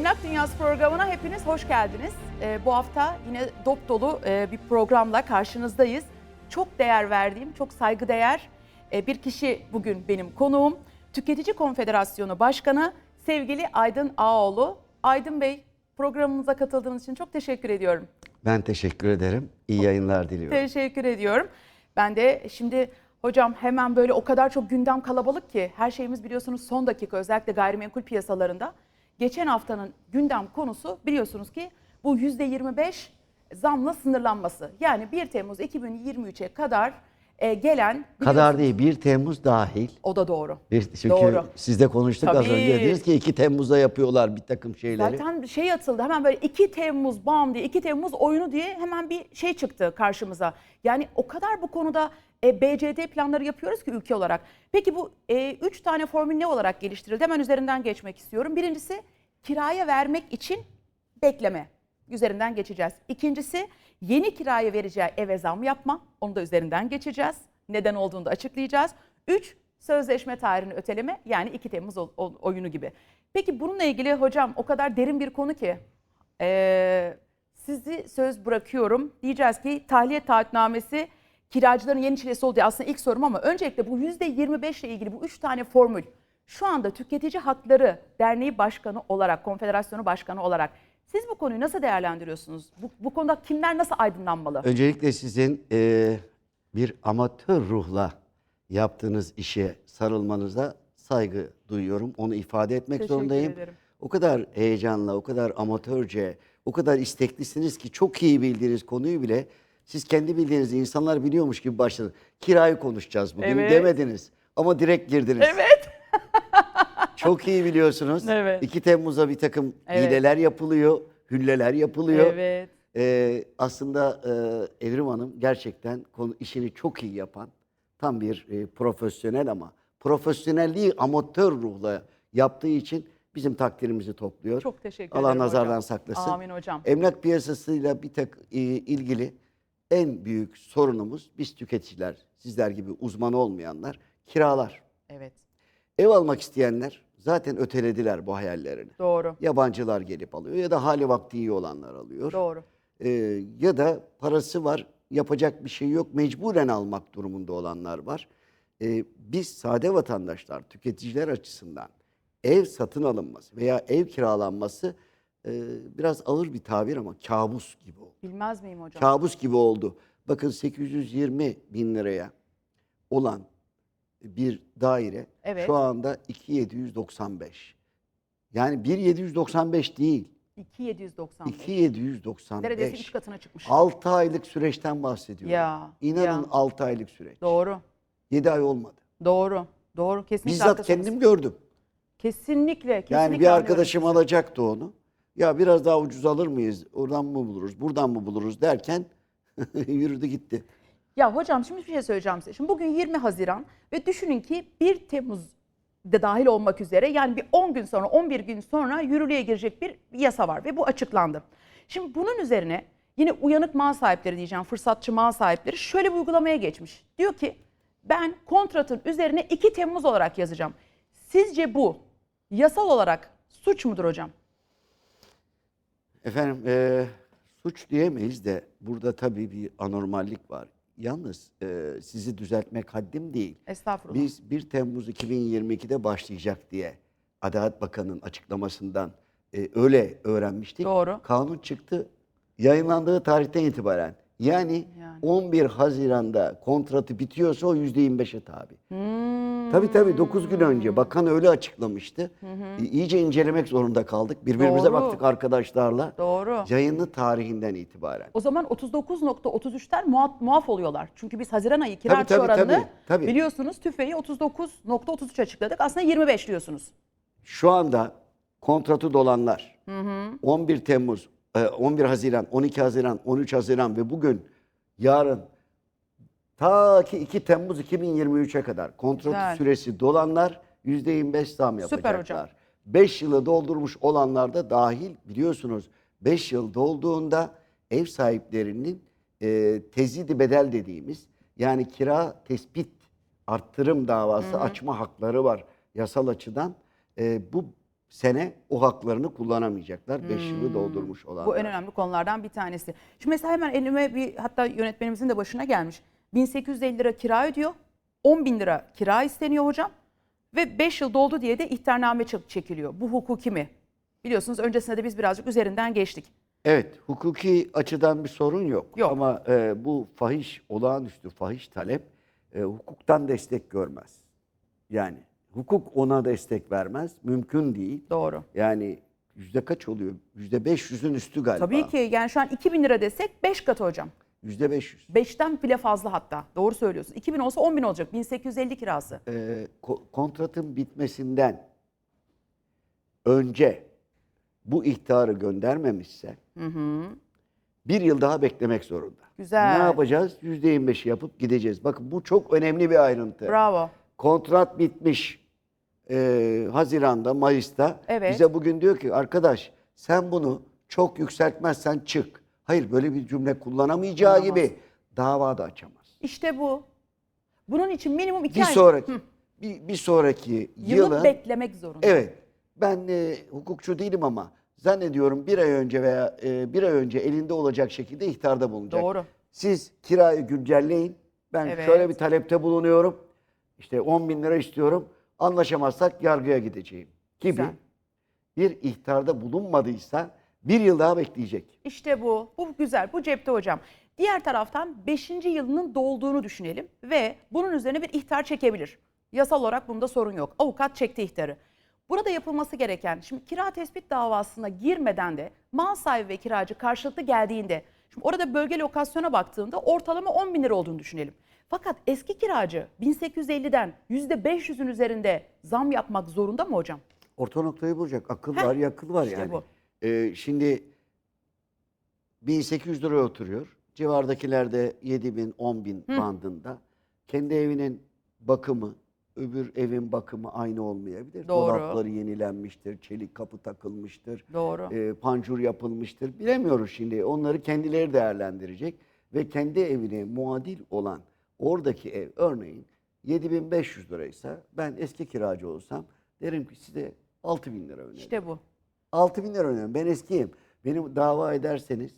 Emlak Dünyası programına hepiniz hoş geldiniz. Ee, bu hafta yine dop dolu e, bir programla karşınızdayız. Çok değer verdiğim, çok saygıdeğer e, bir kişi bugün benim konuğum. Tüketici Konfederasyonu Başkanı sevgili Aydın Ağoğlu. Aydın Bey programımıza katıldığınız için çok teşekkür ediyorum. Ben teşekkür ederim. İyi yayınlar diliyorum. Teşekkür ediyorum. Ben de şimdi hocam hemen böyle o kadar çok gündem kalabalık ki her şeyimiz biliyorsunuz son dakika özellikle gayrimenkul piyasalarında. Geçen haftanın gündem konusu biliyorsunuz ki bu %25 zamla sınırlanması. Yani 1 Temmuz 2023'e kadar e, gelen Kadar değil 1 Temmuz dahil. O da doğru. Bir, çünkü Doğru. siz de konuştuk az Tabii. önce. Dediniz ki 2 Temmuz'da yapıyorlar bir takım şeyleri. Zaten şey atıldı hemen böyle 2 Temmuz bam diye 2 Temmuz oyunu diye hemen bir şey çıktı karşımıza. Yani o kadar bu konuda e, BCD planları yapıyoruz ki ülke olarak. Peki bu 3 tane formül ne olarak geliştirildi? Hemen üzerinden geçmek istiyorum. Birincisi kiraya vermek için bekleme. Üzerinden geçeceğiz. İkincisi yeni kiraya vereceği eve zam yapma. Onu da üzerinden geçeceğiz. Neden olduğunu da açıklayacağız. Üç, sözleşme tarihini öteleme yani 2 Temmuz oyunu gibi. Peki bununla ilgili hocam o kadar derin bir konu ki eee, sizi söz bırakıyorum. Diyeceğiz ki tahliye taahhütnamesi kiracıların yeni çilesi oldu diye aslında ilk sorum ama öncelikle bu %25 ile ilgili bu üç tane formül şu anda Tüketici Hakları Derneği Başkanı olarak, Konfederasyonu Başkanı olarak siz bu konuyu nasıl değerlendiriyorsunuz? Bu, bu konuda kimler nasıl aydınlanmalı? Öncelikle sizin e, bir amatör ruhla yaptığınız işe sarılmanıza saygı duyuyorum. Onu ifade etmek Teşekkür zorundayım. ederim. O kadar heyecanla, o kadar amatörce, o kadar isteklisiniz ki çok iyi bildiğiniz konuyu bile siz kendi bildiğiniz insanlar biliyormuş gibi başladınız. Kirayı konuşacağız bugün Evet. demediniz ama direkt girdiniz. Evet. Çok iyi biliyorsunuz. Evet. 2 Temmuz'a bir takım Evet. hileler yapılıyor, hülleler yapılıyor. Evet. Ee, aslında e, Evrim Hanım gerçekten konu, işini çok iyi yapan tam bir e, profesyonel ama profesyonelliği amatör ruhla yaptığı için bizim takdirimizi topluyor. Çok teşekkür Allah ederim nazardan hocam. saklasın. Amin hocam. Emlak piyasasıyla bir tek e, ilgili en büyük sorunumuz biz tüketiciler, sizler gibi uzman olmayanlar kiralar. Evet. Ev almak isteyenler zaten ötelediler bu hayallerini. Doğru. Yabancılar gelip alıyor ya da hali vakti iyi olanlar alıyor. Doğru. Ee, ya da parası var, yapacak bir şey yok, mecburen almak durumunda olanlar var. Ee, biz sade vatandaşlar, tüketiciler açısından ev satın alınması veya ev kiralanması e, biraz ağır bir tabir ama kabus gibi oldu. Bilmez miyim hocam? Kabus gibi oldu. Bakın 820 bin liraya olan bir daire Evet. şu anda 2795. Yani 1795 değil, 2795. 2795. Neredeyse 3 katına çıkmış. 6 aylık süreçten bahsediyorum. Ya, İnanın ya. 6 aylık süreç. Doğru. 7 ay olmadı. Doğru. Doğru. Kesinlikle Bizzat haklısınız. kendim gördüm. Kesinlikle. kesinlikle Yani bir anlıyorum arkadaşım alacaktı onu. Ya biraz daha ucuz alır mıyız? Oradan mı buluruz? Buradan mı buluruz derken yürüdü gitti. Ya hocam şimdi bir şey söyleyeceğim size. Şimdi bugün 20 Haziran ve düşünün ki 1 Temmuz de dahil olmak üzere yani bir 10 gün sonra 11 gün sonra yürürlüğe girecek bir yasa var ve bu açıklandı. Şimdi bunun üzerine yine uyanık mal sahipleri diyeceğim fırsatçı mal sahipleri şöyle bir uygulamaya geçmiş. Diyor ki ben kontratın üzerine 2 Temmuz olarak yazacağım. Sizce bu yasal olarak suç mudur hocam? Efendim eee, suç diyemeyiz de burada tabii bir anormallik var. Yalnız eee, sizi düzeltmek haddim değil. Estağfurullah. Biz 1 Temmuz 2022'de başlayacak diye Adalet Bakanı'nın açıklamasından e, öyle öğrenmiştik. Doğru. Kanun çıktı. Yayınlandığı tarihten itibaren yani, Yani. 11 Haziran'da kontratı bitiyorsa o %25'e tabi. Hmm. Tabii tabii 9 gün önce bakan öyle açıklamıştı. E, İyice incelemek zorunda kaldık. Birbirimize Doğru. baktık arkadaşlarla. Doğru. Yayını tarihinden itibaren. O zaman 39.33'ten muaf, muaf oluyorlar. Çünkü biz Haziran ayı kira Tabii, tabii, oranını tabii, tabii. biliyorsunuz TÜFE'yi 39.33 açıkladık. Aslında 25 diyorsunuz. Şu anda kontratı dolanlar 11 Temmuz, e, 11 Haziran, 12 Haziran, 13 Haziran ve bugün yarın ta ki 2 Temmuz 2023'e kadar kontrat Güzel. süresi dolanlar %25 zam Süper yapacaklar. hocam. 5 yılı doldurmuş olanlar da dahil biliyorsunuz 5 yıl dolduğunda ev sahiplerinin e, tezidi bedel dediğimiz yani kira tespit arttırım davası açma hakları var yasal açıdan. E, bu sene o haklarını kullanamayacaklar. 5 yılı doldurmuş olanlar. Hmm. Bu en önemli konulardan bir tanesi. Şimdi mesela hemen elime bir hatta yönetmenimizin de başına gelmiş. 1850 lira kira ödüyor. 10 bin lira kira isteniyor hocam. Ve 5 yıl doldu diye de ihtarname çek- çekiliyor. Bu hukuki mi? Biliyorsunuz öncesinde de biz birazcık üzerinden geçtik. Evet, hukuki açıdan bir sorun yok. Yok. Ama e, bu fahiş, olağanüstü fahiş talep e, hukuktan destek görmez. Yani hukuk ona destek vermez. Mümkün değil. Doğru. Yani yüzde kaç oluyor? Yüzde 500'ün üstü galiba. Tabii ki yani şu an 2000 lira desek 5 katı hocam. Yüzde 500. 5'ten bile fazla hatta. Doğru söylüyorsun. 2000 olsa 10 bin olacak. 1850 kirası. E, ko- kontratın bitmesinden önce bu ihtarı göndermemişse bir yıl daha beklemek zorunda. Güzel. Ne yapacağız? Yüzde 25'i yapıp gideceğiz. Bakın bu çok önemli bir ayrıntı. Bravo. Kontrat bitmiş e, Haziran'da, Mayıs'ta. Evet. Bize bugün diyor ki arkadaş sen bunu çok yükseltmezsen çık. Hayır böyle bir cümle kullanamayacağı Kullanamaz. gibi dava da açamaz. İşte bu. Bunun için minimum 2 Bir ay. sonraki bir, bir sonraki Yılı yılın beklemek zorunda. Evet. Ben e, hukukçu değilim ama zannediyorum bir ay önce veya e, bir ay önce elinde olacak şekilde ihtarda bulunacak. Doğru. Siz kirayı güncelleyin. Ben Evet. şöyle bir talepte bulunuyorum. İşte 10 bin lira istiyorum. Anlaşamazsak yargıya gideceğim gibi. Güzel. Bir ihtarda bulunmadıysa bir yıl daha bekleyecek. İşte bu. Bu güzel. Bu cepte hocam. Diğer taraftan 5. yılının dolduğunu düşünelim ve bunun üzerine bir ihtar çekebilir. Yasal olarak bunda sorun yok. Avukat çekti ihtarı. Burada yapılması gereken, şimdi kira tespit davasına girmeden de mal sahibi ve kiracı karşılıklı geldiğinde, şimdi orada bölge lokasyona baktığında ortalama 10 bin lira olduğunu düşünelim. Fakat eski kiracı 1850'den %500'ün üzerinde zam yapmak zorunda mı hocam? Orta noktayı bulacak. Akıl Heh, var, yakıl var işte yani. bu. Ee, şimdi 1800 liraya oturuyor. Civardakiler de 7000, 10000 bandında. Kendi evinin bakımı, öbür evin bakımı aynı olmayabilir. Doğru. Dolapları yenilenmiştir, çelik kapı takılmıştır, Doğru. e, pancur yapılmıştır. Bilemiyoruz şimdi. Onları kendileri değerlendirecek ve kendi evine muadil olan oradaki ev örneğin 7500 liraysa ben eski kiracı olsam derim ki size 6000 lira önerim. İşte bu. 6 bin lira önemli. Ben eskiyim. Beni dava ederseniz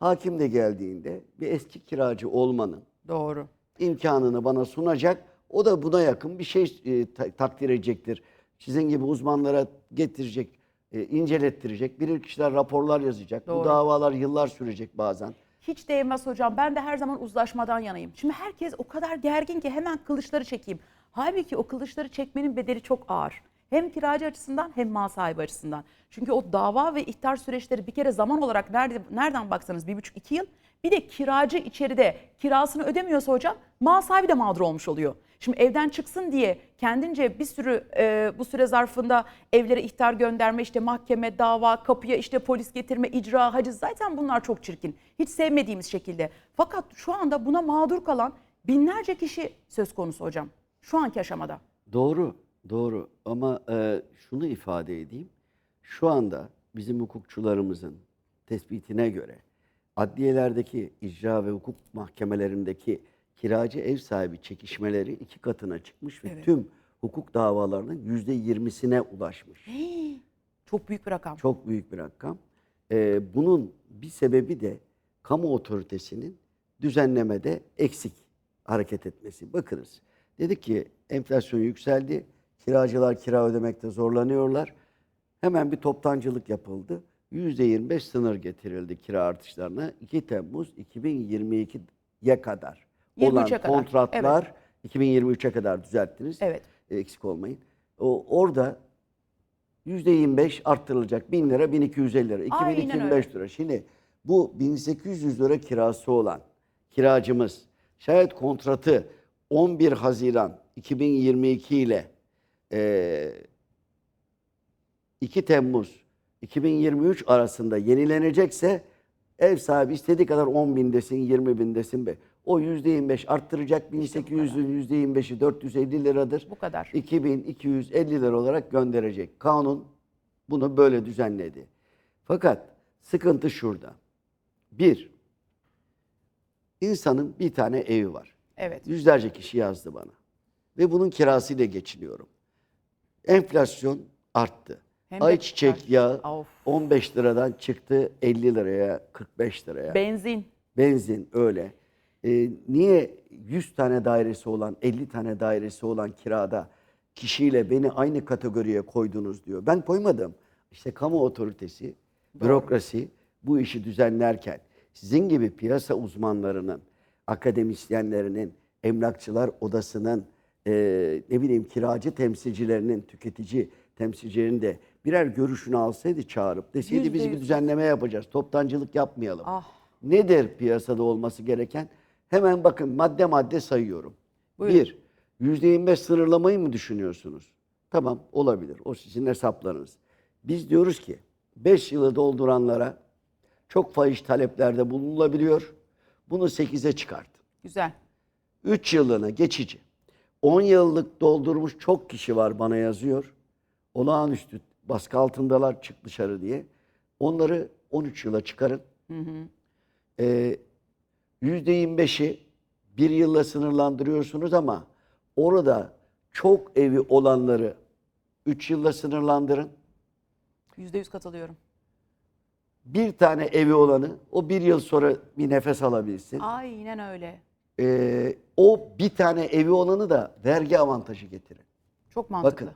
hakim de geldiğinde bir eski kiracı olmanın Doğru. imkanını bana sunacak. O da buna yakın bir şey e, ta- takdir edecektir. Sizin gibi uzmanlara getirecek, e, incelettirecek. Bilir kişiler raporlar yazacak. Doğru. Bu davalar yıllar sürecek bazen. Hiç değmez hocam. Ben de her zaman uzlaşmadan yanayım. Şimdi herkes o kadar gergin ki hemen kılıçları çekeyim. Halbuki o kılıçları çekmenin bedeli çok ağır. Hem kiracı açısından hem mal sahibi açısından. Çünkü o dava ve ihtar süreçleri bir kere zaman olarak nerede, nereden baksanız bir buçuk iki yıl. Bir de kiracı içeride kirasını ödemiyorsa hocam mal sahibi de mağdur olmuş oluyor. Şimdi evden çıksın diye kendince bir sürü e, bu süre zarfında evlere ihtar gönderme, işte mahkeme, dava, kapıya işte polis getirme, icra, haciz zaten bunlar çok çirkin. Hiç sevmediğimiz şekilde. Fakat şu anda buna mağdur kalan binlerce kişi söz konusu hocam. Şu anki aşamada. Doğru, doğru. Ama e, şunu ifade edeyim. Şu anda bizim hukukçularımızın tespitine göre adliyelerdeki icra ve hukuk mahkemelerindeki kiracı ev sahibi çekişmeleri iki katına çıkmış ve Evet. tüm hukuk davalarının yüzde yirmisine ulaşmış. Çok büyük bir rakam. Çok büyük bir rakam. E, bunun bir sebebi de kamu otoritesinin düzenlemede eksik hareket etmesi. Bakınız dedik ki enflasyon yükseldi, kiracılar kira ödemekte zorlanıyorlar. Hemen bir toptancılık yapıldı. %25 sınır getirildi kira artışlarına 2 Temmuz 2022'ye kadar 23'e olan kadar, kontratlar 2023'e kadar düzelttiniz. Evet. Eksik olmayın. O, orada %25 arttırılacak. 1000 lira, 1250 lira, Aynen 2025 lira. Şimdi bu 1800 lira kirası olan kiracımız şayet kontratı 11 Haziran 2022 ile eee 2 Temmuz 2023 arasında yenilenecekse ev sahibi istediği kadar 10 bin desin, 20 bin desin be. O %25 arttıracak. 1800'ün %25'i 450 liradır. Bu kadar. 2250 lira olarak gönderecek. Kanun bunu böyle düzenledi. Fakat sıkıntı şurada. Bir, insanın bir tane evi var. Evet. Yüzlerce kişi yazdı bana. Ve bunun kirasıyla geçiniyorum. Enflasyon arttı. Hem Ayçiçek süper. yağı Of. 15 liradan çıktı 50 liraya, 45 liraya. Benzin. Benzin öyle. Ee, niye 100 tane dairesi olan, 50 tane dairesi olan kirada kişiyle beni aynı kategoriye koydunuz diyor. Ben koymadım. İşte kamu otoritesi, bürokrasi bu işi düzenlerken sizin gibi piyasa uzmanlarının, akademisyenlerinin, emlakçılar odasının, eee, ne bileyim kiracı temsilcilerinin, tüketici temsilcilerinin de birer görüşünü alsaydı çağırıp deseydi biz bir düzenleme yapacağız. Toptancılık yapmayalım. Ah. Nedir piyasada olması gereken? Hemen bakın madde madde sayıyorum. Buyurun. Bir, yüzde yirmi beş sınırlamayı mı düşünüyorsunuz? Tamam olabilir. O sizin hesaplarınız. Biz diyoruz ki 5 yılı dolduranlara çok fahiş taleplerde bulunulabiliyor. Bunu 8'e çıkartın. Güzel. 3 yıllığına geçici. 10 yıllık doldurmuş çok kişi var bana yazıyor. Olağanüstü baskı altındalar çık dışarı diye. Onları 13 yıla çıkarın. Ee, %25'i bir yılla sınırlandırıyorsunuz ama orada çok evi olanları 3 yılla sınırlandırın. Yüzde yüz katılıyorum. Bir tane evi olanı o bir yıl sonra bir nefes alabilsin. Aynen öyle. Ee, o bir tane evi olanı da vergi avantajı getirin. Çok mantıklı. Bakın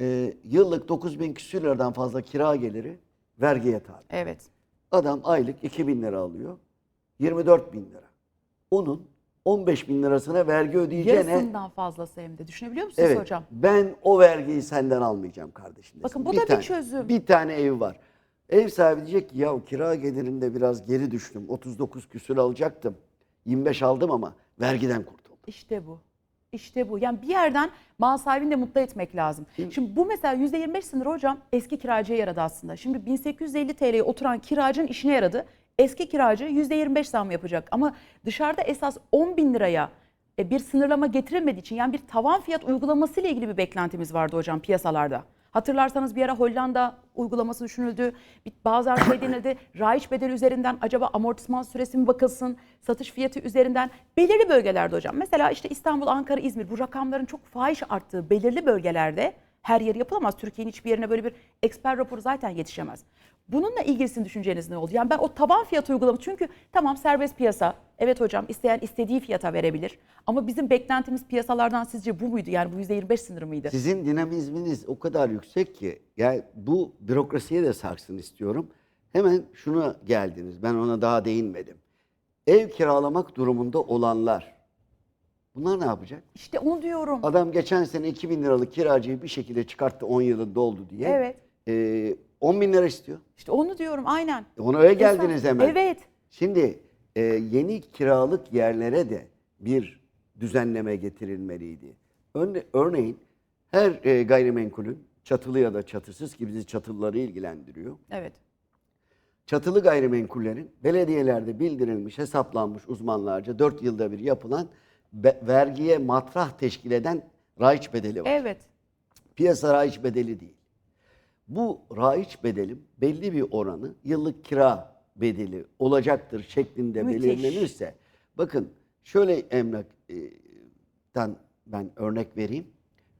e, yıllık 9 bin küsür liradan fazla kira geliri vergiye tabi. Evet. Adam aylık 2 bin lira alıyor. 24 bin lira. Onun 15 bin lirasına vergi ödeyeceğine Yarısından fazlası hem de. Düşünebiliyor musunuz evet, hocam? ben o vergiyi senden almayacağım kardeşim. Bakın bu da bir tane, çözüm. Bir tane ev var. Ev sahibi diyecek ki ya kira gelirinde biraz geri düştüm. 39 küsür alacaktım. 25 aldım ama vergiden kurtuldum. İşte bu. İşte bu. Yani bir yerden mal sahibini de mutlu etmek lazım. Şimdi bu mesela %25 sınırı hocam eski kiracıya yaradı aslında. Şimdi 1850 TL'ye oturan kiracının işine yaradı. Eski kiracı %25 zam yapacak. Ama dışarıda esas 10 bin liraya e, bir sınırlama getirilmediği için yani bir tavan fiyat uygulaması ile ilgili bir beklentimiz vardı hocam piyasalarda. Hatırlarsanız bir ara Hollanda uygulaması düşünüldü. Bazen şey denildi. Raiç bedeli üzerinden acaba amortisman süresi mi bakılsın? Satış fiyatı üzerinden belirli bölgelerde hocam. Mesela işte İstanbul, Ankara, İzmir bu rakamların çok fahiş arttığı belirli bölgelerde her yer yapılamaz. Türkiye'nin hiçbir yerine böyle bir eksper raporu zaten yetişemez. Bununla ilgilisini düşünceniz ne oldu? Yani ben o taban fiyat uygulaması çünkü tamam serbest piyasa. Evet hocam isteyen istediği fiyata verebilir. Ama bizim beklentimiz piyasalardan sizce bu muydu? Yani bu %25 sınırı mıydı? Sizin dinamizminiz o kadar yüksek ki yani bu bürokrasiye de sarsın istiyorum. Hemen şuna geldiniz. Ben ona daha değinmedim. Ev kiralamak durumunda olanlar bunlar ne yapacak? İşte onu diyorum. Adam geçen sene 2000 liralık kiracıyı bir şekilde çıkarttı 10 yılı doldu diye. Evet. Ee, 10 bin lira istiyor. İşte onu diyorum aynen. E Ona öyle geldiniz hemen. Evet. Şimdi e, yeni kiralık yerlere de bir düzenleme getirilmeliydi. Örne- örneğin her e, gayrimenkulün çatılı ya da çatısız ki bizi çatılıları ilgilendiriyor. Evet. Çatılı gayrimenkullerin belediyelerde bildirilmiş, hesaplanmış uzmanlarca 4 yılda bir yapılan be- vergiye matrah teşkil eden raiç bedeli var. Evet. Piyasa raiç bedeli değil. Bu raiç bedelin belli bir oranı yıllık kira bedeli olacaktır şeklinde Müthiş. belirlenirse bakın şöyle emlaktan ben örnek vereyim.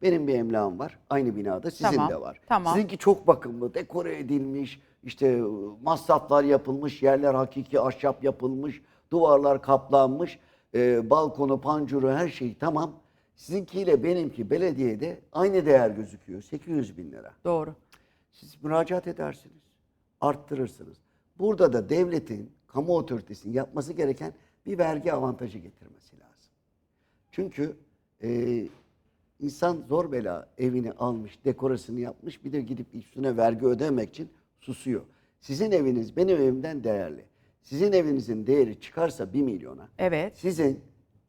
Benim bir emlakım var. Aynı binada sizin Tamam, de var. tamam. Sizinki çok bakımlı, dekore edilmiş, işte masraflar yapılmış, yerler hakiki ahşap yapılmış, duvarlar kaplanmış, e, balkonu, pancuru her şey tamam. Sizinkiyle benimki belediyede aynı değer gözüküyor. 800 bin lira. Doğru. Siz müracaat edersiniz, arttırırsınız. Burada da devletin, kamu otoritesinin yapması gereken bir vergi avantajı getirmesi lazım. Çünkü e, insan zor bela evini almış, dekorasını yapmış, bir de gidip üstüne vergi ödemek için susuyor. Sizin eviniz benim evimden değerli. Sizin evinizin değeri çıkarsa 1 milyona, Evet. sizin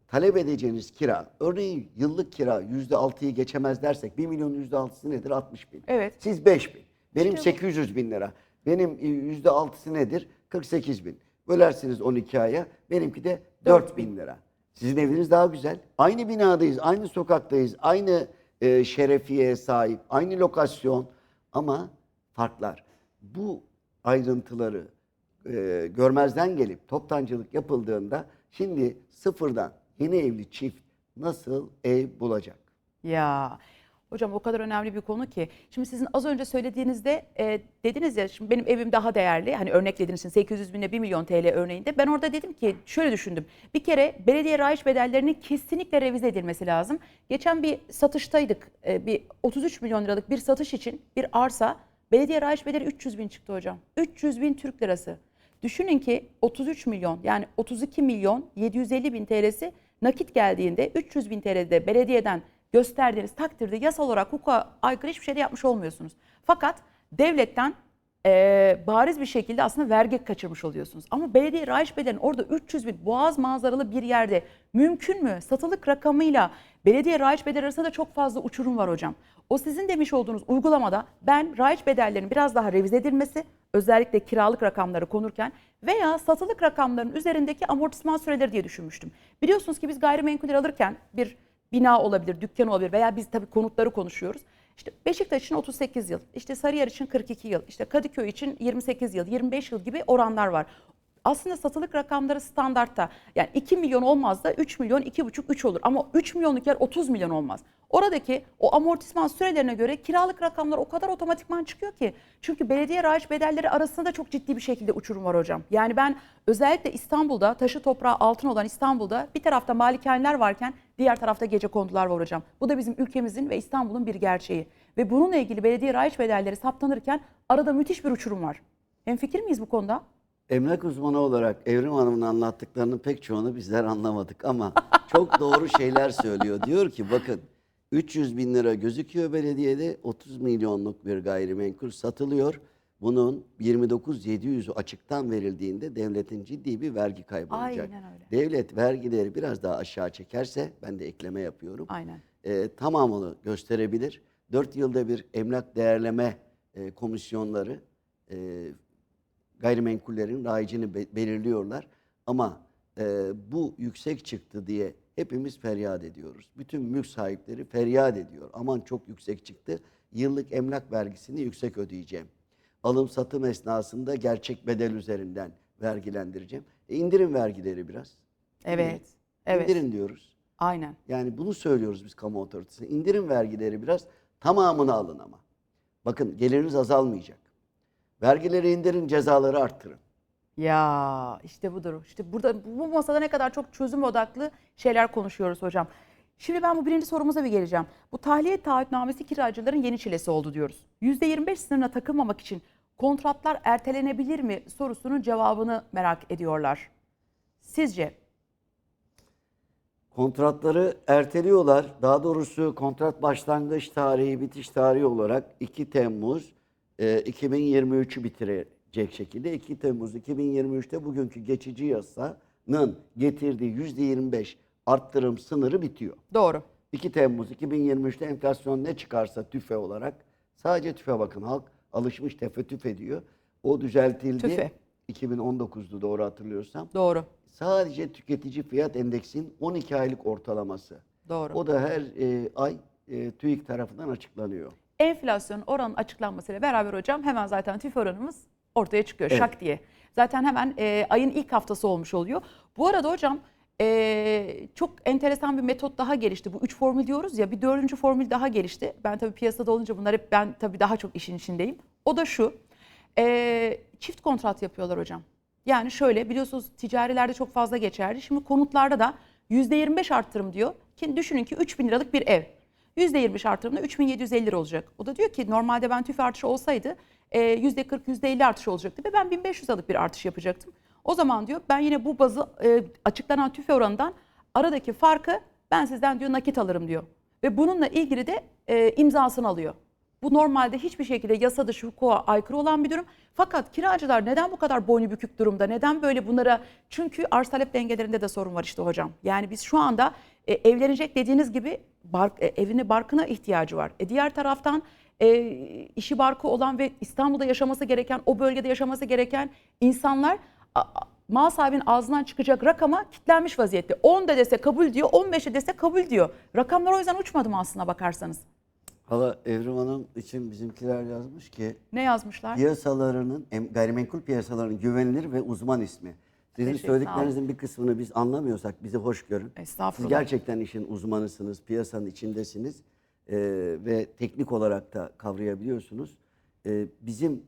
talep edeceğiniz kira, örneğin yıllık kira yüzde altıyı geçemez dersek 1 milyon yüzde altısı nedir? 60 bin. Evet. Siz 5 bin. Benim bu. 800 bin lira. Benim e, yüzde altısı nedir? 48 bin. Bölersiniz 12 aya. Benimki de 4 bin lira. Sizin eviniz daha güzel. Aynı binadayız, aynı sokaktayız, aynı e, şerefiyeye sahip, aynı lokasyon ama farklar. Bu ayrıntıları e, görmezden gelip toptancılık yapıldığında şimdi sıfırdan yeni evli çift nasıl ev bulacak? Ya Hocam o kadar önemli bir konu ki. Şimdi sizin az önce söylediğinizde e, dediniz ya şimdi benim evim daha değerli. Hani örneklediniz için 800 bine 1 milyon TL örneğinde. Ben orada dedim ki şöyle düşündüm. Bir kere belediye rayiç bedellerinin kesinlikle revize edilmesi lazım. Geçen bir satıştaydık. E, bir 33 milyon liralık bir satış için bir arsa. Belediye rayiç bedeli 300 bin çıktı hocam. 300 bin Türk lirası. Düşünün ki 33 milyon yani 32 milyon 750 bin TL'si nakit geldiğinde 300 bin TL'de belediyeden gösterdiğiniz takdirde yasal olarak hukuka aykırı hiçbir şey de yapmış olmuyorsunuz. Fakat devletten eee, bariz bir şekilde aslında vergi kaçırmış oluyorsunuz. Ama belediye rayiç bedelinin orada 300 bin boğaz manzaralı bir yerde mümkün mü? Satılık rakamıyla belediye rayiç bedeli arasında da çok fazla uçurum var hocam. O sizin demiş olduğunuz uygulamada ben rayiç bedellerinin biraz daha revize edilmesi, özellikle kiralık rakamları konurken veya satılık rakamların üzerindeki amortisman süreleri diye düşünmüştüm. Biliyorsunuz ki biz gayrimenkulleri alırken bir bina olabilir, dükkan olabilir veya biz tabii konutları konuşuyoruz. İşte Beşiktaş için 38 yıl, işte Sarıyer için 42 yıl, işte Kadıköy için 28 yıl, 25 yıl gibi oranlar var. Aslında satılık rakamları standartta. Yani 2 milyon olmaz da 3 milyon, 2,5, 3 olur. Ama 3 milyonluk yer 30 milyon olmaz. Oradaki o amortisman sürelerine göre kiralık rakamlar o kadar otomatikman çıkıyor ki. Çünkü belediye raiç bedelleri arasında da çok ciddi bir şekilde uçurum var hocam. Yani ben özellikle İstanbul'da taşı toprağı altın olan İstanbul'da bir tarafta malikaneler varken diğer tarafta gece kondular var hocam. Bu da bizim ülkemizin ve İstanbul'un bir gerçeği. Ve bununla ilgili belediye raiç bedelleri saptanırken arada müthiş bir uçurum var. Hemfikir miyiz bu konuda? Emlak uzmanı olarak Evrim Hanım'ın anlattıklarının pek çoğunu bizler anlamadık ama çok doğru şeyler söylüyor. Diyor ki bakın 300 bin lira gözüküyor belediyede 30 milyonluk bir gayrimenkul satılıyor. Bunun 29.700'ü açıktan verildiğinde devletin ciddi bir vergi kaybı olacak. Aynen öyle. Devlet vergileri biraz daha aşağı çekerse ben de ekleme yapıyorum. Aynen. e, tamamını gösterebilir. Dört yılda bir emlak değerleme e, komisyonları e, gayrimenkullerin rayicini be- belirliyorlar. Ama e, bu yüksek çıktı diye hepimiz feryat ediyoruz. Bütün mülk sahipleri feryat ediyor. Aman çok yüksek çıktı. Yıllık emlak vergisini yüksek ödeyeceğim. Alım satım esnasında gerçek bedel üzerinden vergilendireceğim. E, indirin vergileri biraz. Evet. Evet. İndirin diyoruz. Aynen. Yani bunu söylüyoruz biz kamu otoritesine. İndirin vergileri biraz tamamını alın ama. Bakın geliriniz azalmayacak. Vergileri indirin, cezaları arttırın. Ya işte budur. İşte burada bu masada ne kadar çok çözüm odaklı şeyler konuşuyoruz hocam. Şimdi ben bu birinci sorumuza bir geleceğim. Bu tahliye taahhütnamesi kiracıların yeni çilesi oldu diyoruz. %25 sınırına takılmamak için kontratlar ertelenebilir mi sorusunun cevabını merak ediyorlar. Sizce? Kontratları erteliyorlar. Daha doğrusu kontrat başlangıç tarihi, bitiş tarihi olarak 2 Temmuz e, 2023'ü bitirecek şekilde 2 Temmuz 2023'te bugünkü geçici yasanın getirdiği %25 arttırım sınırı bitiyor. Doğru. 2 Temmuz 2023'te enflasyon ne çıkarsa tüfe olarak sadece tüfe bakın halk alışmış tefe tüfe diyor. O düzeltildi. Tüfe. 2019'du doğru hatırlıyorsam. Doğru. Sadece tüketici fiyat endeksinin 12 aylık ortalaması. Doğru. O da her e, ay e, TÜİK tarafından açıklanıyor. Enflasyon oranın açıklanmasıyla beraber hocam hemen zaten tüfe oranımız ortaya çıkıyor Evet. şak diye. Zaten hemen e, ayın ilk haftası olmuş oluyor. Bu arada hocam e, çok enteresan bir metot daha gelişti. Bu üç formül diyoruz ya bir dördüncü formül daha gelişti. Ben tabii piyasada olunca bunlar hep ben tabii daha çok işin içindeyim. O da şu e, çift kontrat yapıyorlar hocam. Yani şöyle biliyorsunuz ticarilerde çok fazla geçerli. Şimdi konutlarda da %25 arttırım diyor. Ki düşünün ki 3 bin liralık bir ev. %25 artırımda 3750 lira olacak. O da diyor ki normalde ben tüfe artışı olsaydı e, %40 %50 artış olacaktı ve ben 1500 liralık bir artış yapacaktım. O zaman diyor ben yine bu bazı e, açıklanan tüfe oranından aradaki farkı ben sizden diyor nakit alırım diyor. Ve bununla ilgili de e, imzasını alıyor. Bu normalde hiçbir şekilde yasa dışı hukuka aykırı olan bir durum. Fakat kiracılar neden bu kadar boynu bükük durumda? Neden böyle bunlara? Çünkü arz talep dengelerinde de sorun var işte hocam. Yani biz şu anda e, evlenecek dediğiniz gibi bark, e, evine barkına ihtiyacı var. E, diğer taraftan e, işi barkı olan ve İstanbul'da yaşaması gereken, o bölgede yaşaması gereken insanlar a- mal sahibinin ağzından çıkacak rakama kitlenmiş vaziyette. 10 da dese kabul diyor, 15 de dese kabul diyor. Rakamlar o yüzden uçmadı mı aslına bakarsanız? Hala Evrim Hanım için bizimkiler yazmış ki Ne yazmışlar? piyasalarının, gayrimenkul piyasalarının güvenilir ve uzman ismi. Sizin Teşekkür, söylediklerinizin bir kısmını biz anlamıyorsak bizi hoş görün. Siz Estağfurullah. gerçekten işin uzmanısınız, piyasanın içindesiniz. e, ve teknik olarak da kavrayabiliyorsunuz. E, bizim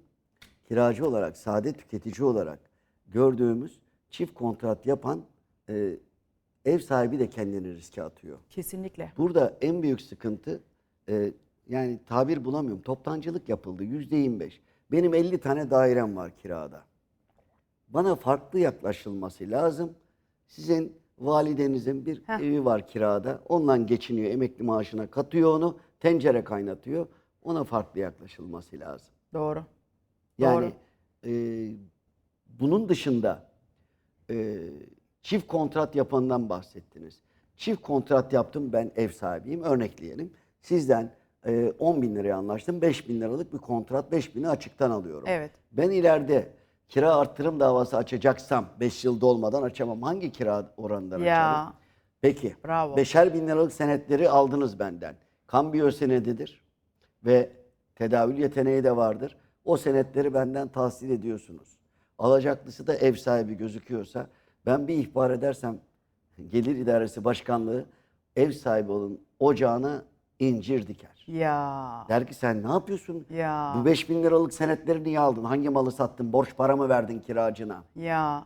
kiracı olarak, sade tüketici olarak gördüğümüz çift kontrat yapan e, ev sahibi de kendini riske atıyor. Kesinlikle. Burada en büyük sıkıntı e, yani tabir bulamıyorum. Toptancılık yapıldı yüzde 25. Benim 50 tane dairem var kirada. Bana farklı yaklaşılması lazım. Sizin validenizin bir Heh. evi var kirada. Ondan geçiniyor. Emekli maaşına katıyor onu. Tencere kaynatıyor. Ona farklı yaklaşılması lazım. Doğru. Yani e, bunun dışında e, çift kontrat yapandan bahsettiniz. Çift kontrat yaptım ben ev sahibiyim örnekleyelim. Sizden e, 10 bin liraya anlaştım 5 bin liralık bir kontrat 5 bini açıktan alıyorum. Evet. Ben ileride kira arttırım davası açacaksam 5 yıl dolmadan açamam. Hangi kira oranından Ya. açarım? Peki. Bravo. Beşer bin liralık senetleri aldınız benden. Kambiyo senedidir ve tedavül yeteneği de vardır. O senetleri benden tahsil ediyorsunuz. Alacaklısı da ev sahibi gözüküyorsa ben bir ihbar edersem gelir idaresi başkanlığı ev sahibi olun ocağına incir diker. Ya. Der ki sen ne yapıyorsun? Ya. Bu 5 bin liralık senetleri niye aldın? Hangi malı sattın? Borç para mı verdin kiracına? Ya.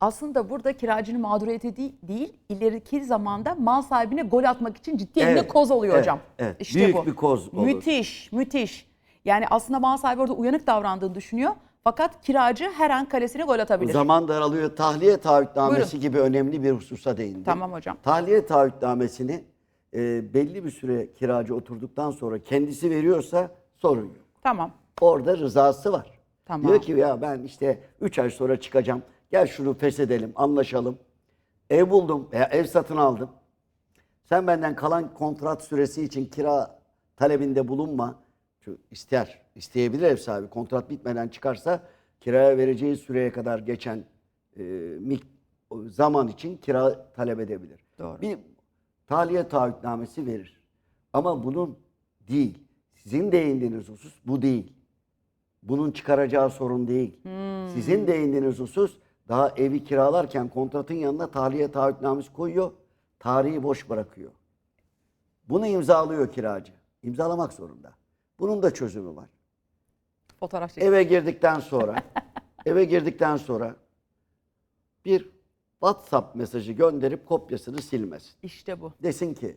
Aslında burada kiracının mağduriyeti değil, değil ileriki zamanda mal sahibine gol atmak için ciddi Evet, koz oluyor evet, hocam. evet. İşte Büyük bu. bir koz olur. Müthiş, müthiş. Yani aslında mal sahibi orada uyanık davrandığını düşünüyor. Fakat kiracı her an kalesine gol atabilir. Zaman daralıyor. Tahliye taahhütnamesi Buyurun. gibi önemli bir hususa değindim. Tamam hocam. Tahliye taahhütnamesini e, belli bir süre kiracı oturduktan sonra kendisi veriyorsa sorun yok. Tamam. Orada rızası var. Tamam. Diyor ki ya ben işte 3 ay sonra çıkacağım. Gel şunu feshedelim, anlaşalım. Ev buldum veya ev satın aldım. Sen benden kalan kontrat süresi için kira talebinde bulunma. Çünkü ister, isteyebilir ev sahibi. Kontrat bitmeden çıkarsa kiraya vereceği süreye kadar geçen e, zaman için kira talep edebilir. Doğru. Bir tahliye taahhütnamesi verir. Ama bunun değil. Sizin değindiğiniz husus bu değil. Bunun çıkaracağı sorun değil. Sizin değindiğiniz husus daha evi kiralarken kontratın yanına tahliye taahhütnamesi koyuyor. Tarihi boş bırakıyor. Bunu imzalıyor kiracı. İmzalamak zorunda. Bunun da çözümü var. Fotoğraf çek. Eve girdikten sonra eve girdikten sonra bir WhatsApp mesajı gönderip kopyasını silmesin. İşte bu. Desin ki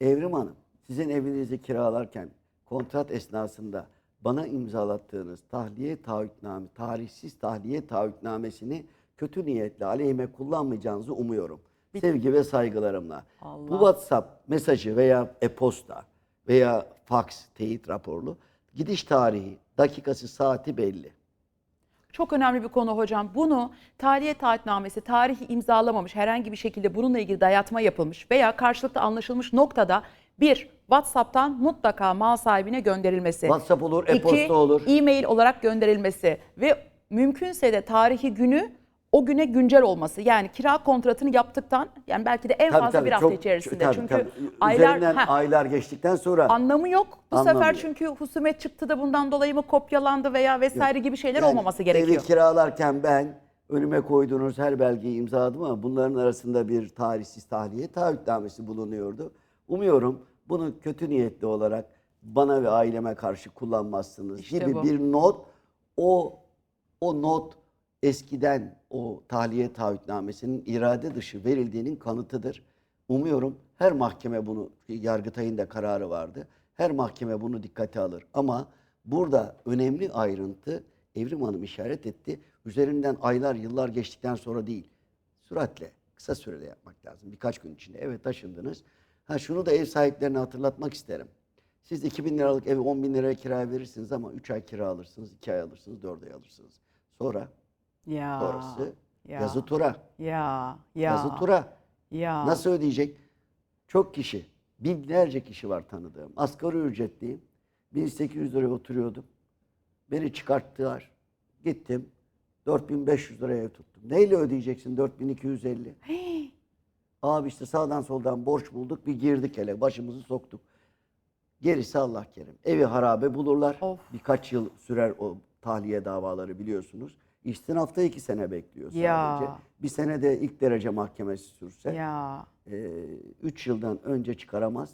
Evrim Hanım sizin evinizi kiralarken kontrat esnasında bana imzalattığınız tahliye taahhütname, tarihsiz tahliye taahhütnamesini kötü niyetle aleyhime kullanmayacağınızı umuyorum. Sevgi ve saygılarımla. Allah. Bu WhatsApp mesajı veya e-posta veya fax teyit raporlu gidiş tarihi, dakikası, saati belli. Çok önemli bir konu hocam. Bunu tahliye taahhütnamesi tarihi imzalamamış herhangi bir şekilde bununla ilgili dayatma yapılmış veya karşılıklı anlaşılmış noktada bir WhatsApp'tan mutlaka mal sahibine gönderilmesi. WhatsApp olur, İki, e-posta olur. e-mail olarak gönderilmesi ve mümkünse de tarihi günü o güne güncel olması. Yani kira kontratını yaptıktan yani belki de en Tabii, fazla tabii, bir hafta çok- içerisinde. tabii, Çünkü tabii. aylar Üzerinden Heh. aylar geçtikten sonra anlamı yok. Bu Anlamı sefer yok. çünkü husumet çıktı da bundan dolayı mı kopyalandı veya vesaire gibi şeyler Yani olmaması gerekiyor. Evi kiralarken ben önüme koyduğunuz her belgeyi imzaladım ama bunların arasında bir tarihsiz tahliye taahhütnamesi bulunuyordu. Umuyorum bunu kötü niyetli olarak bana ve aileme karşı kullanmazsınız İşte gibi bu. bir not o o not eskiden o tahliye taahhütnamesinin irade dışı verildiğinin kanıtıdır. Umuyorum her mahkeme bunu, Yargıtay'ın da kararı vardı. Her mahkeme bunu dikkate alır. Ama burada önemli ayrıntı Evrim Hanım işaret etti. Üzerinden aylar, yıllar geçtikten sonra değil. Süratle, kısa sürede yapmak lazım. Birkaç gün içinde eve taşındınız. Ha şunu da ev sahiplerine hatırlatmak isterim. Siz 2000 liralık evi 10 bin liraya kiraya verirsiniz ama 3 ay kira alırsınız, 2 ay alırsınız, 4 ay alırsınız. Sonra Ya. sonrası ya, yazı tura. Ya. Ya. Yazı tura. Ya. Nasıl ödeyecek? Çok kişi, binlerce kişi var tanıdığım. Asgari ücretliyim. 1800 liraya oturuyordum. Beni çıkarttılar. Gittim. 4500 liraya ev tuttum. Neyle ödeyeceksin 4250? Abi işte sağdan soldan borç bulduk. Bir girdik hele. Başımızı soktuk. Gerisi Allah kerim. Evi harabe bulurlar. Of. Birkaç yıl sürer o tahliye davaları biliyorsunuz. İstinafta iki sene bekliyor sadece. Ya. Bir sene de ilk derece mahkemesi sürse. Ya. 3 yıldan önce çıkaramaz.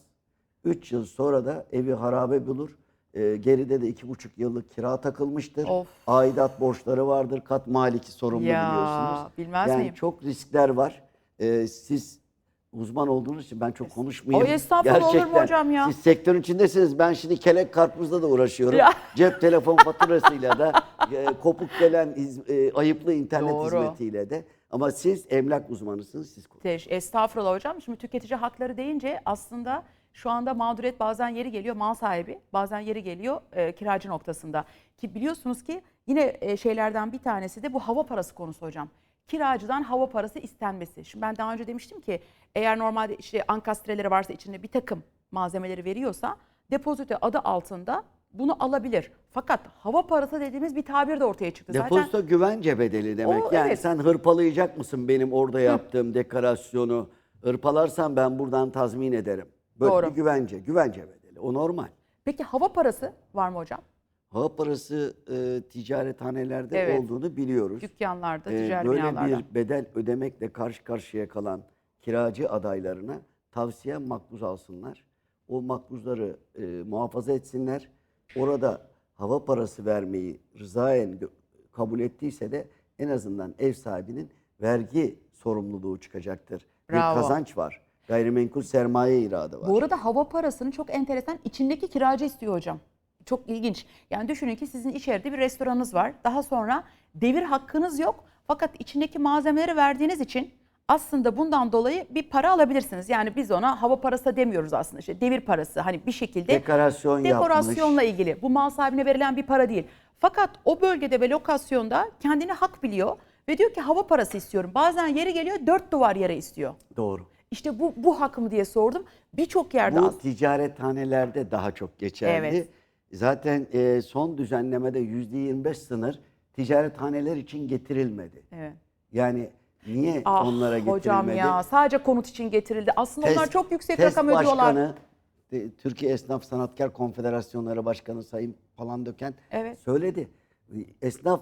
3 yıl sonra da evi harabe bulur. Ee, geride de 2,5 yıllık kira takılmıştır. Of. Aidat borçları vardır. Kat maliki sorumlu Ya, biliyorsunuz. bilmez yani miyim? çok riskler var. Ee, siz uzman olduğunuz için ben çok konuşmayayım. Ay, estağfurullah, olur mu hocam ya? Siz sektörün içindesiniz. Ben şimdi kelek karpuzla da uğraşıyorum. Ya. Cep telefon faturasıyla da e, kopuk gelen iz- e, ayıplı internet Doğru. hizmetiyle de. Ama siz emlak uzmanısınız. Siz. Teş- Estağfurullah hocam. Şimdi tüketici hakları deyince aslında şu anda mağduriyet bazen yeri geliyor mal sahibi, bazen yeri geliyor e, kiracı noktasında. Ki biliyorsunuz ki yine e, şeylerden bir tanesi de bu hava parası konusu hocam. Kiracıdan hava parası istenmesi. Şimdi ben daha önce demiştim ki eğer normalde işte ankastreleri varsa içinde bir takım malzemeleri veriyorsa depozito adı altında bunu alabilir. Fakat hava parası dediğimiz bir tabir de ortaya çıktı. Zaten Depozito güvence bedeli demek. O, yani evet. sen hırpalayacak mısın benim orada yaptığım dekorasyonu? Hırpalarsan ben buradan tazmin ederim. Böyle Doğru. bir güvence. Güvence bedeli. O normal. peki hava parası var mı hocam? Hava parası e, ticarethanelerde Evet. olduğunu biliyoruz. Dükkanlarda, Ee, ticari böyle binalarda. bir bedel ödemekle karşı karşıya kalan kiracı adaylarına tavsiye makbuz alsınlar. O makbuzları e, muhafaza etsinler. Orada hava parası vermeyi rızaen gö- kabul ettiyse de en azından ev sahibinin vergi sorumluluğu çıkacaktır. Bravo. Bir kazanç var. Gayrimenkul sermaye iradı var. Bu arada hava parasını çok enteresan içindeki kiracı istiyor hocam. Çok ilginç. Yani düşünün ki sizin içeride bir restoranınız var. Daha sonra devir hakkınız yok. Fakat içindeki malzemeleri verdiğiniz için aslında bundan dolayı bir para alabilirsiniz. Yani biz ona hava parası da demiyoruz aslında. İşte devir parası hani bir şekilde Dekorasyon dekorasyonla yapmış. ilgili. Bu mal sahibine verilen bir para değil. Fakat o bölgede ve lokasyonda kendini hak biliyor ve diyor ki hava parası istiyorum. Bazen yeri geliyor dört duvar yere istiyor. Doğru. İşte bu bu hak mı diye sordum. Birçok yerde Bu az- ticarethanelerde daha çok geçerli. Evet. Zaten e, son düzenlemede %25 sınır ticarethaneler için getirilmedi. Evet. Yani niye Ah onlara getirilmedi? hocam ya sadece konut için getirildi. Aslında onlar TES- çok yüksek TES rakam ödüyorlar. Başkanı, e, Türkiye Esnaf Sanatkar Konfederasyonları Başkanı Sayın Palandöken Evet. söyledi. Esnaf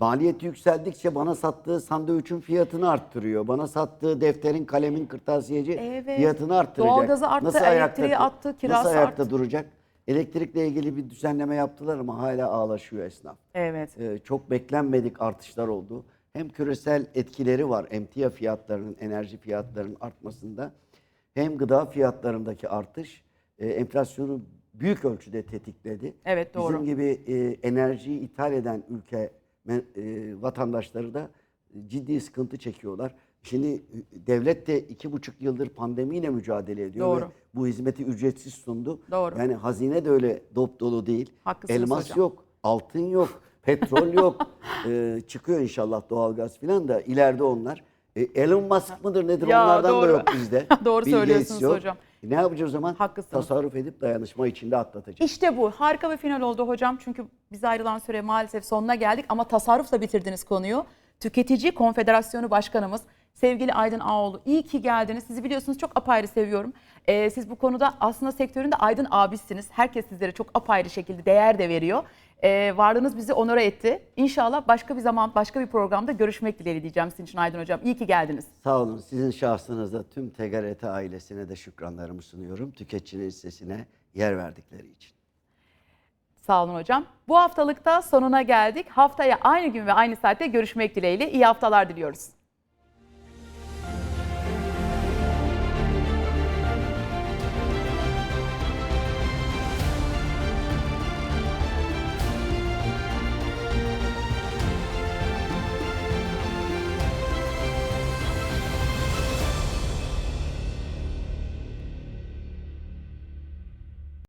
maliyeti yükseldikçe bana sattığı sandviçin fiyatını arttırıyor. Bana sattığı defterin, kalemin, kırtasiyeci Evet. fiyatını arttıracak. Doğalgazı arttı, elektriği attı, kirası Nasıl ayakta arttı. duracak? Elektrikle ilgili bir düzenleme yaptılar ama hala ağlaşıyor esnaf. Evet. Ee, çok beklenmedik artışlar oldu. Hem küresel etkileri var emtia fiyatlarının, enerji fiyatlarının artmasında hem gıda fiyatlarındaki artış e, enflasyonu büyük ölçüde tetikledi. Evet, doğru. Bizim gibi e, enerjiyi ithal eden ülke e, vatandaşları da ciddi sıkıntı çekiyorlar. Şimdi devlet de iki buçuk yıldır pandemiyle mücadele ediyor Doğru. ve bu hizmeti ücretsiz sundu. Doğru. Yani hazine de öyle dop dolu değil. Haklısınız Elmas hocam. yok, altın yok, petrol yok. Ee, çıkıyor inşallah doğalgaz falan da ileride onlar. E, Elon Musk mıdır nedir Ya, onlardan doğru. da yok bizde. Doğru Bill söylüyorsunuz yok. hocam. E, ne yapacağız o zaman? Haklısınız. Tasarruf edip dayanışma içinde atlatacağız. İşte bu. Harika bir final oldu hocam. Çünkü bize ayrılan süre maalesef sonuna geldik ama tasarrufla bitirdiniz konuyu. Tüketici Konfederasyonu Başkanımız sevgili Aydın Ağoğlu iyi ki geldiniz. Sizi biliyorsunuz çok apayrı seviyorum. Ee, siz bu konuda aslında sektöründe Aydın abisiniz. Herkes sizlere çok apayrı şekilde değer de veriyor. Ee, varlığınız bizi onore etti. İnşallah başka bir zaman başka bir programda görüşmek dileğiyle diyeceğim sizin için Aydın Hocam. İyi ki geldiniz. Sağ olun. Sizin şahsınızda tüm TGRT ailesine de şükranlarımı sunuyorum. Tüketicinin listesine yer verdikleri için. Sağ olun hocam. Bu haftalıkta sonuna geldik. Haftaya aynı gün ve aynı saatte görüşmek dileğiyle. İyi haftalar diliyoruz.